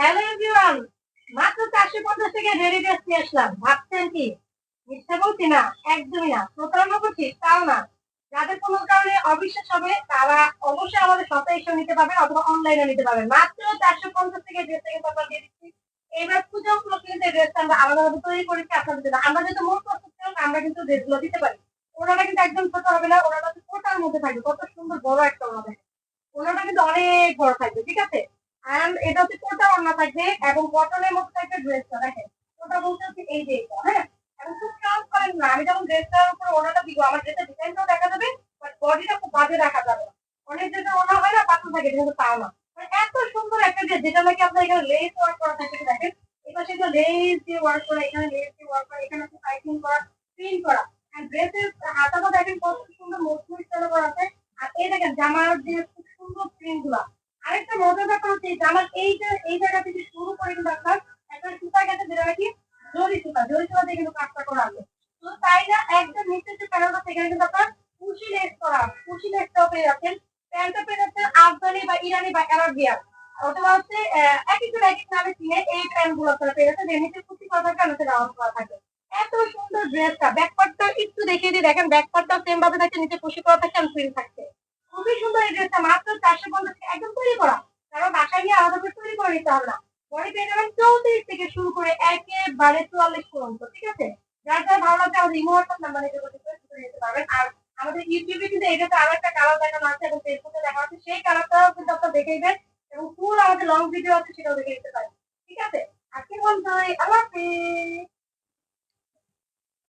Hello everyone মাত্র চারশো পঞ্চাশ টাকা রেডি ড্রেস আসলাম। ভাবছেন কি? মিথ্যা বলছি না? একদমই না। প্রতারণা করছি? তাও না। যাদের কোনো কারণে অবিশ্বাস হবে, তারা অবশ্যই আমাদের শপে এসে নিতে পারবেন অথবা অনলাইনে নিতে পারবেন। মাত্র চারশো পঞ্চাশ টাকা ড্রেস থেকে আপনার দিয়ে দিচ্ছি। এবার পুজো উপলক্ষে ড্রেসটা আমরা আলাদাভাবে তৈরি করেছি, আপনাদের জন্য। আমরা যেহেতু মূল প্রস্তুত আমরা কিন্তু ড্রেসগুলো দিতে পারি। ওনারা কিন্তু একদম ছোট হবে না, ওনারা কোটার মধ্যে থাকবে। কত সুন্দর বড় একটা ওনা থাকবে ওনাটা কিন্তু অনেক বড় থাকবে, ঠিক আছে? এন্ড এটা হচ্ছে কোটা ওড়না থাকবে এবং কটনের মধ্যে থাকবে ড্রেসটা দেখেন। ওটা বলতে হচ্ছে এই যে হ্যাঁ? এবং খুব ট্রান্সপারেন্ট না। আমি যখন ড্রেসটার উপর ওড়নাটা দিব, আমার ড্রেসের ডিজাইনটাও দেখা যাবে বাট বডিটা খুব বাজে দেখা যাবে। অনেক ড্রেসের ওড়না হয় না, পাতলা থাকে কিন্তু তাও না। এত সুন্দর একটা ড্রেস যেটা নাকি আপনার এখানে লেস ওয়ার্ক করা থাকে দেখেন। এটা সেটা লেস দিয়ে ওয়ার্ক করা, এখানে লেস দিয়ে ওয়ার্ক করা, এখানে পাইপিং করা প্রিন্ট করা। এন্ড ড্রেসের হাতাটা দেখেন কত সুন্দর মজবুত করা আছে। আর এই দেখেন, জামার যে খুব সুন্দর প্রিন্টগুলা আরেকটা মজার ব্যাপার হচ্ছে জামার এই যে, এই জায়গা থেকে শুরু করে কিন্তু আপনার একটা সুতা গেছে যেটা নাকি জরি সুতা জরি সুতা দিয়ে কিন্তু কাজটা করা আছে তো তাই না একদম নিচে যে প্যানেলটা সেখানে কিন্তু আপনার কুশি লেস করা কুশি লেসটাও পেয়ে যাচ্ছেন। প্যান্টটা পেয়ে যাচ্ছেন আফগানি বা ইরানি বা অ্যারাবিয়ান। অথবা হচ্ছে এক একজন এক এক নামে চিনে এই প্যান্টগুলো আপনারা পেয়ে যাচ্ছেন নিচে কুচি করা থাকে আর রাউন্ড করা থাকে। এত সুন্দর ড্রেসটা ব্যাকপার্টটা একটু দেখিয়ে দিই দেখেন ব্যাকপার্টটা সেম ভাবে থাকে, নিচে কুশি করা থাকে আর প্রিন্ট থাকছে খুবই সুন্দর এই ড্রেসটা মাত্র চারশো পঞ্চাশ তৈরি করা। কারণ বাসায় গিয়ে আলাদা করে তৈরি করে নিতে হবে না। পরে পেয়ে যাবেন চৌত্রিশ থেকে শুরু করে একেবারে চুয়াল্লিশ পর্যন্ত, ঠিক আছে? যার যার ভালো লাগছে আমাদের ইমো হোয়াটসঅ্যাপ নাম্বারে যোগাযোগ করে নিতে পারবেন। আর আমাদের ইউটিউবে কিন্তু এটাতে আরও একটা কালার দেখানো আছে এবং ফেসবুকে দেখা আছে, সেই কালারটাও কিন্তু আপনারা দেখেইবেন এবং ফুল আমাদের লং ভিডিও আছে সেটাও দেখে নিতে পারেন, ঠিক আছে? আজকে বলতে আল্লাহ হাফিজ!